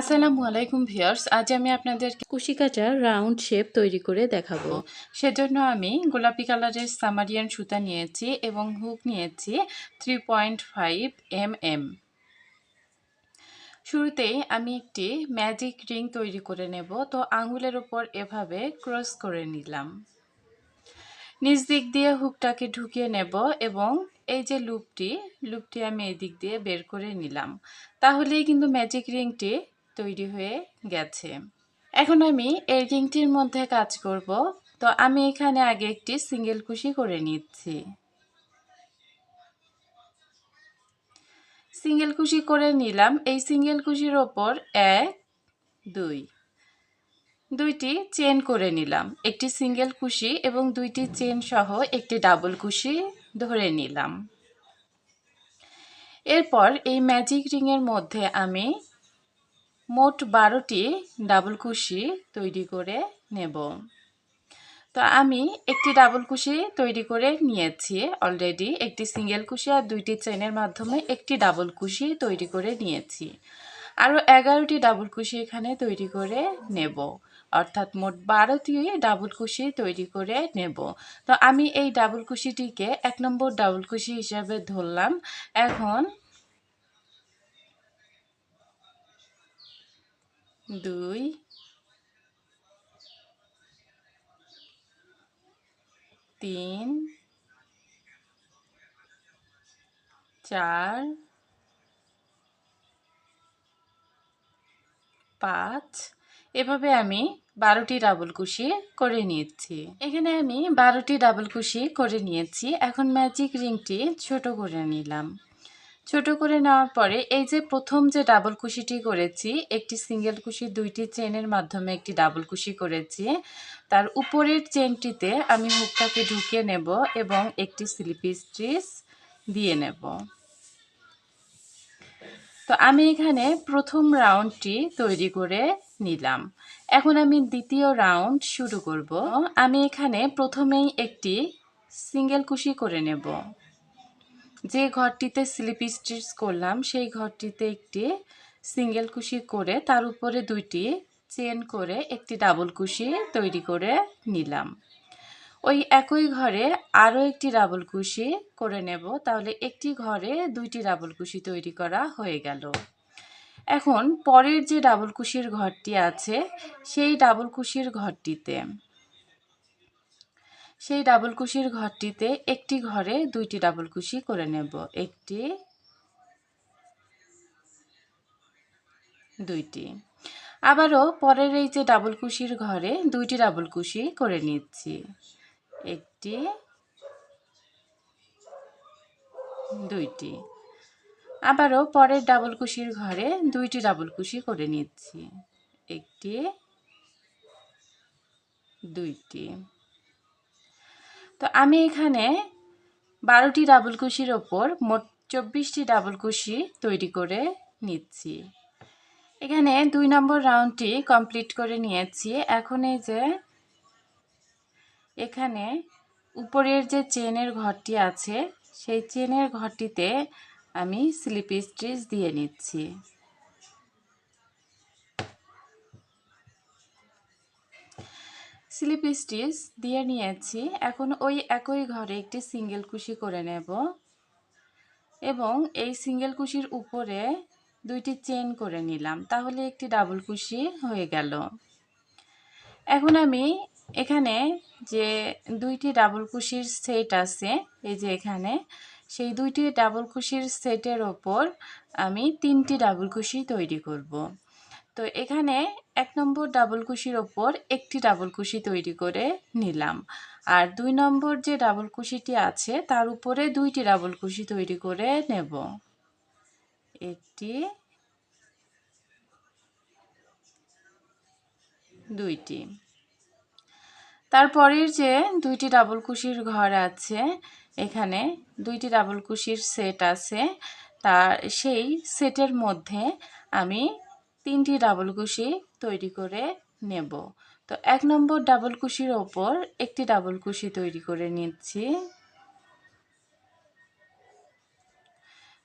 আসসালামু আলাইকুম ভিয়ার্স আজ আমি আপনাদেরকে কুশি কাটার রাউন্ড শেপ তৈরি করে দেখাবো। সেজন্য আমি গোলাপি কালারের সামারিয়ান সুতা নিয়েছি এবং হুক নিয়েছি three point five M M শুরুতেই আমি একটি ম্যাজিক রিং তৈরি করে নেব, তো আঙুলের ওপর এভাবে ক্রস করে নিলাম। নিচ দিক দিয়ে হুকটাকে ঢুকিয়ে নেব এবং এই যে লুপটি লুপটি আমি এই দিক দিয়ে বের করে নিলাম। তাহলেই কিন্তু ম্যাজিক রিংটি তৈরি হয়ে গেছে। এখন আমি এই রিংটির মধ্যে কাজ করব। তো আমি এখানে আগে একটি সিঙ্গেল কুশি করে নিচ্ছি। সিঙ্গেল কুশি করে নিলাম। এই সিঙ্গেল কুশির ওপর এক, দুই, দুইটি চেন করে নিলাম। একটি সিঙ্গেল কুশি এবং দুইটি চেন সহ একটি ডাবল কুশি ধরে নিলাম। এরপর এই ম্যাজিক রিংয়ের মধ্যে আমি মোট বারোটি ডাবল কুশি তৈরি করে নেব। তো আমি একটি ডাবল কুশি তৈরি করে নিয়েছি। অলরেডি একটি সিঙ্গেল কুশি আর দুইটি চেনের মাধ্যমে একটি ডাবল কুশি তৈরি করে নিয়েছি। আরও এগারোটি ডাবল কুশি এখানে তৈরি করে নেব। অর্থাৎ মোট বারোটি ডাবল কুশি তৈরি করে নেব। তো আমি এই ডাবল কুশিটিকে এক নম্বর ডাবল কুশি হিসাবে ধরলাম। এখন দুই। তিন। চার। পাঁচ। এভাবে আমি বারোটি ডাবল কুশি করে নিয়েছি। এখানে আমি বারোটি ডাবল কুশি করে নিয়েছি। এখন ম্যাজিক রিংটি ছোট করে নিলাম। ছোট করে নেওয়ার পরে এই যে প্রথম যে ডাবল কুশিটি করেছি, একটি সিঙ্গেল কুশি, দুইটি চেনের মাধ্যমে একটি ডাবল কুশি করেছি। তার উপরের চেনটিতে আমি হুকটাকে ঢুকিয়ে নেব এবং একটি স্লিপি স্ট্রিচ দিয়ে নেব। তো আমি এখানে প্রথম রাউন্ডটি তৈরি করে নিলাম। এখন আমি দ্বিতীয় রাউন্ড শুরু করব। আমি এখানে প্রথমেই একটি সিঙ্গেল কুশি করে নেব। যে ঘরটিতে স্লিপ স্টিচ করলাম, সেই ঘরটিতে একটি সিঙ্গেল কুশি করে তার উপরে দুইটি চেন করে একটি ডাবল কুশি তৈরি করে নিলাম। ওই একই ঘরে আরও একটি ডাবল কুশি করে নেব, তাহলে একটি ঘরে দুইটি ডাবল কুশি তৈরি করা হয়ে গেল। এখন পরের যে ডাবল কুশির ঘরটি আছে, সেই ডাবল কুশির ঘরটিতে সেই ডাবল কুশির ঘরটিতে একটি ঘরে দুইটি ডাবল কুশি করে নেব। একটি, দুইটি। আবারও পরের এই যে ডাবল কুশির ঘরে দুইটি ডাবল কুশি করে নিচ্ছি। একটি, দুইটি। আবারও পরের ডাবল কুশির ঘরে দুইটি ডাবল কুশি করে নিচ্ছি। একটি, দুইটি। তো আমি এখানে বারোটি ডাবল কুশির ওপর মোট চব্বিশটি ডাবল কুশি তৈরি করে নিচ্ছি। এখানে দুই নম্বর রাউন্ডটি কমপ্লিট করে নিয়েছি। এখন এই যে এখানে উপরের যে চেনের ঘরটি আছে, সেই চেনের ঘরটিতে আমি স্লিপ স্টিচ দিয়ে নিচ্ছি। স্লিপ স্টিচ দিয়ে নিয়েছি। এখন ওই একই ঘরে একটি সিঙ্গেল কুশি করে নেব। এবং এই সিঙ্গেল কুশির উপরে দুইটি চেন করে নিলাম। তাহলে একটি ডাবল কুশি হয়ে গেল। এখন আমি এখানে যে দুইটি ডাবল কুশির সেট আছে, এই যে এখানে, সেই দুইটি ডাবল কুশির সেটের ওপর আমি তিনটি ডাবল কুশি তৈরি করব। তো এখানে এক নম্বর ডাবল কুশির ওপর একটি ডাবল কুশি তৈরি করে নিলাম। আর দুই নম্বর যে ডাবল কুশিটি আছে, তার উপরে দুইটি ডাবল কুশি তৈরি করে নেব। একটি, দুইটি। তারপরের যে দুইটি ডাবল কুশির ঘর আছে, এখানে দুইটি ডাবল কুশির সেট আছে। তার সেই সেটের মধ্যে আমি তিনটি ডাবল কুশি তৈরি করে নেব। তো এক নম্বর ডাবল কুশির ওপর একটি ডাবল কুশি তৈরি করে নিচ্ছি।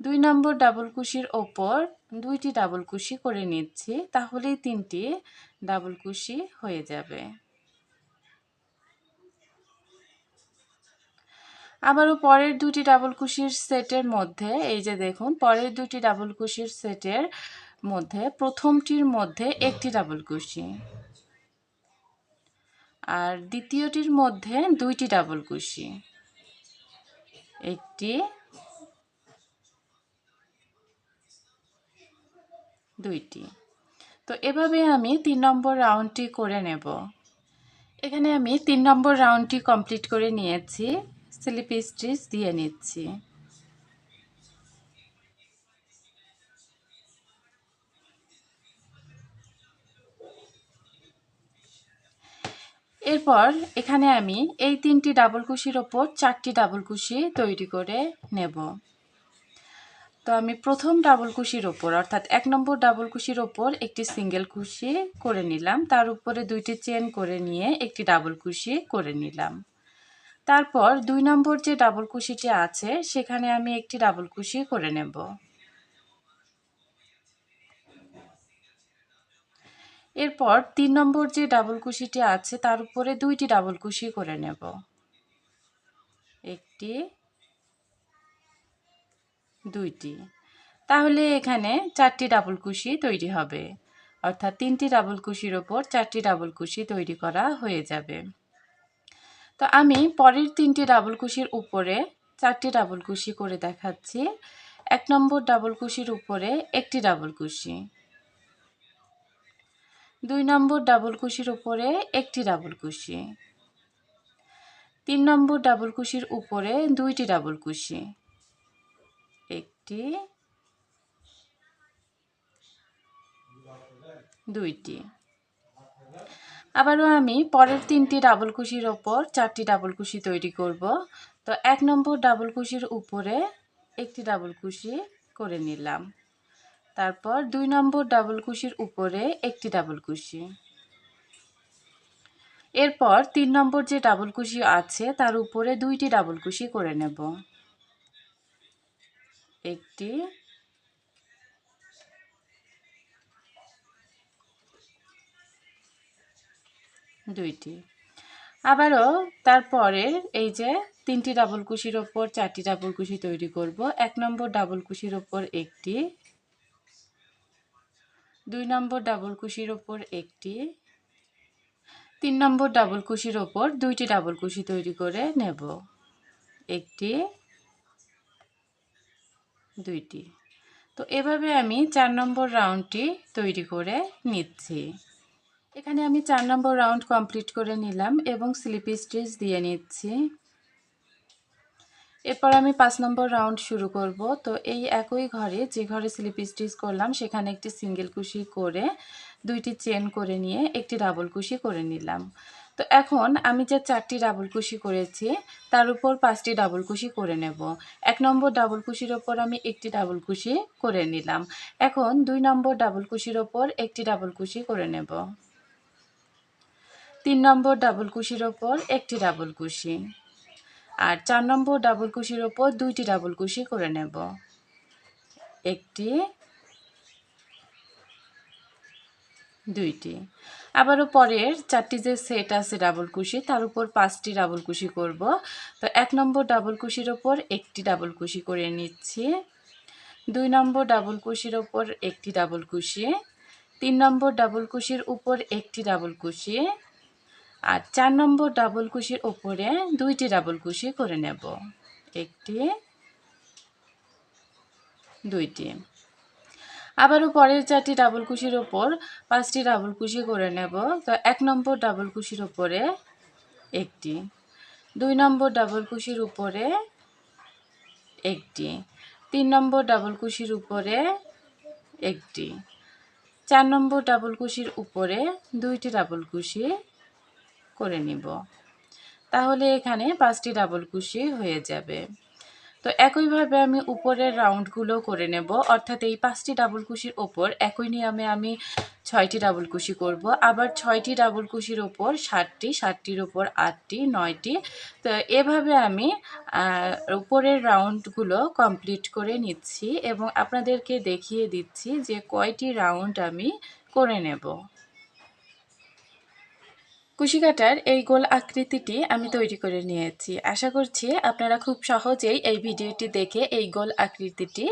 দুই নম্বর ডাবল কুশির ওপর দুইটি ডাবল কুশি করে নিচ্ছি, তাহলেই তিনটি ডাবল কুশি হয়ে যাবে। আবারও পরের দুটি ডাবল কুশির সেটের মধ্যে, এই যে দেখুন, পরের দুটি ডাবল কুশির সেটের মধ্যে, প্রথমটির মধ্যে একটি ডাবল কুশি। আর দ্বিতীয়টির মধ্যে দুইটি ডাবল কুশি। একটি দুইটি। তো এভাবে আমি তিন নম্বর রাউন্ডটি করে নেব। এখানে আমি তিন নম্বর রাউন্ডটি কমপ্লিট করে নিয়েছি। স্লিপ স্টিচ দিয়ে নিচ্ছি। এরপর এখানে আমি এই তিনটি ডাবল কুশির ওপর চারটি ডাবল কুশি তৈরি করে নেব। তো আমি প্রথম ডাবল কুশির ওপর, অর্থাৎ এক নম্বর ডাবল কুশির ওপর একটি সিঙ্গেল কুশি করে নিলাম। তার উপরে দুইটি চেন করে নিয়ে একটি ডাবল কুশি করে নিলাম। তারপর দুই নম্বর যে ডাবল কুশিটি আছে, সেখানে আমি একটি ডাবল কুশি করে নেব। এরপর তিন নম্বর যে ডাবল কুশিটি আছে, তার উপরে দুইটি ডাবল কুশি করে নেব। একটি, দুইটি। তাহলে এখানে চারটি ডাবল কুশি তৈরি হবে। অর্থাৎ তিনটি ডাবল কুশির ওপর চারটি ডাবল কুশি তৈরি করা হয়ে যাবে। তো আমি পরের তিনটি ডাবল কুশির উপরে চারটি ডাবল কুশি করে দেখাচ্ছি। এক নম্বর ডাবল কুশির উপরে একটি ডাবল কুশি। দুই নম্বর ডাবল কুশির উপরে একটি ডাবল কুশি। তিন নম্বর ডাবল কুশির উপরে দুইটি ডাবল কুশি। একটি, দুইটি। আবারও আমি পরের তিনটি ডাবল কুশির ওপর চারটি ডাবল কুশি তৈরি করব। তো এক নম্বর ডাবল কুশির উপরে একটি ডাবল কুশি করে নিলাম। তারপর দুই নম্বর ডাবল কুশির উপরে একটি ডাবল কুশি। এরপর তিন নম্বর যে ডাবল কুশি আছে, তার উপরে দুইটি ডাবল কুশি করে নেব। একটি দুইটি। আবারও তারপরে এই যে তিনটি ডাবল কুশির ওপর চারটি ডাবল কুশি তৈরি করব, এক নম্বর ডাবল কুশির ওপর একটি দুই নম্বর ডাবল কুশির ওপর একটি, তিন নম্বর ডাবল কুশির ওপর দুইটি ডাবল কুশি তৈরি করে নেব। একটি, দুইটি। তো এভাবে আমি চার নম্বর রাউন্ডটি তৈরি করে নিচ্ছি। এখানে আমি চার নম্বর রাউন্ড কমপ্লিট করে নিলাম এবং স্লিপ স্টিচ দিয়ে নিচ্ছি। এরপর আমি পাঁচ নম্বর রাউন্ড শুরু করব। তো এই একই ঘরে যে ঘরে স্লিপ স্টিচ করলাম, সেখানে একটি সিঙ্গেল কুশি করে, দুইটি চেন করে নিয়ে একটি ডাবল কুশি করে নিলাম। তো এখন আমি যে চারটি ডাবল কুশি করেছি, তার উপর পাঁচটি ডাবল কুশি করে নেব। এক নম্বর ডাবল কুশির ওপর আমি একটি ডাবল কুশি করে নিলাম। এখন দুই নম্বর ডাবল কুশির ওপর একটি ডাবল কুশি করে নেব। তিন নম্বর ডাবল কুশির ওপর একটি ডাবল কুশি। আর চার নম্বর ডাবল কুশির ওপর দুইটি ডাবল কুশি করে নেব। একটি, দুইটি। আবারও পরের চারটি যে সেট আছে ডাবল কুশি, তার উপর পাঁচটি ডাবল কুশি করব। তো এক নম্বর ডাবল কুশির ওপর একটি ডাবল কুশি করে নিচ্ছি। দুই নম্বর ডাবল কুশির ওপর একটি ডাবল কুশি। তিন নম্বর ডাবল কুশির উপর একটি ডাবল কুশি। আর চার নম্বর ডাবল কুশির ওপরে দুইটি ডাবল কুশি করে নেব। একটি, দুইটি। আবারও পরের চারটি ডাবল কুশির ওপর পাঁচটি ডাবল কুশি করে নেব। তো এক নম্বর ডাবল কুশির ওপরে একটি, দুই নম্বর ডাবল কুশির উপরে একটি, তিন নম্বর ডাবল কুশির উপরে একটি, চার নম্বর ডাবল কুশির উপরে দুইটি ডাবল কুশি করে নিব। তাহলে এখানে পাঁচটি ডাবল কুশি হয়ে যাবে। তো একইভাবে আমি উপরের রাউন্ডগুলো করে নেব। অর্থাৎ এই পাঁচটি ডাবল কুশির ওপর একই নিয়মে আমি ছয়টি ডাবল কুশি করব। আবার ছয়টি ডাবল কুশির ওপর ষাটটি ষাটটির ওপর আটটি, নয়টি। তো এভাবে আমি উপরের রাউন্ডগুলো কমপ্লিট করে নিচ্ছি এবং আপনাদেরকে দেখিয়ে দিচ্ছি যে কয়টি রাউন্ড আমি করে নেব। কুশি কাটার এই গোল আকৃতিটি আমি তৈরি করে নিয়েছি। আশা করছি আপনারা খুব সহজেই এই ভিডিওটি দেখে এই গোল আকৃতিটি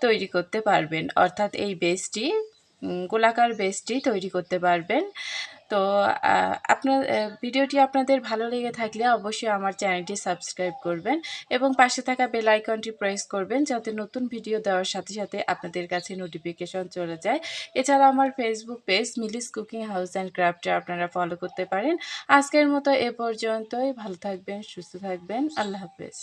তৈরি করতে পারবেন। অর্থাৎ এই বেসটি গোলাকার বেসটি তৈরি করতে পারবেন। তো আপনার ভিডিওটি আপনাদের ভালো লেগে থাকলে অবশ্যই আমার চ্যানেলটি সাবস্ক্রাইব করবেন এবং পাশে থাকা বেল আইকনটি প্রেস করবেন যাতে নতুন ভিডিও দেওয়ার সাথে সাথে আপনাদের কাছে নোটিফিকেশন চলে যায়। এছাড়া আমার Facebook page Mili's cooking house and ক্রাফটে আপনারা ফলো করতে পারেন। আজকের মতো এ পর্যন্তই। ভালো থাকবেন, সুস্থ থাকবেন। আল্লাহ হাফেজ।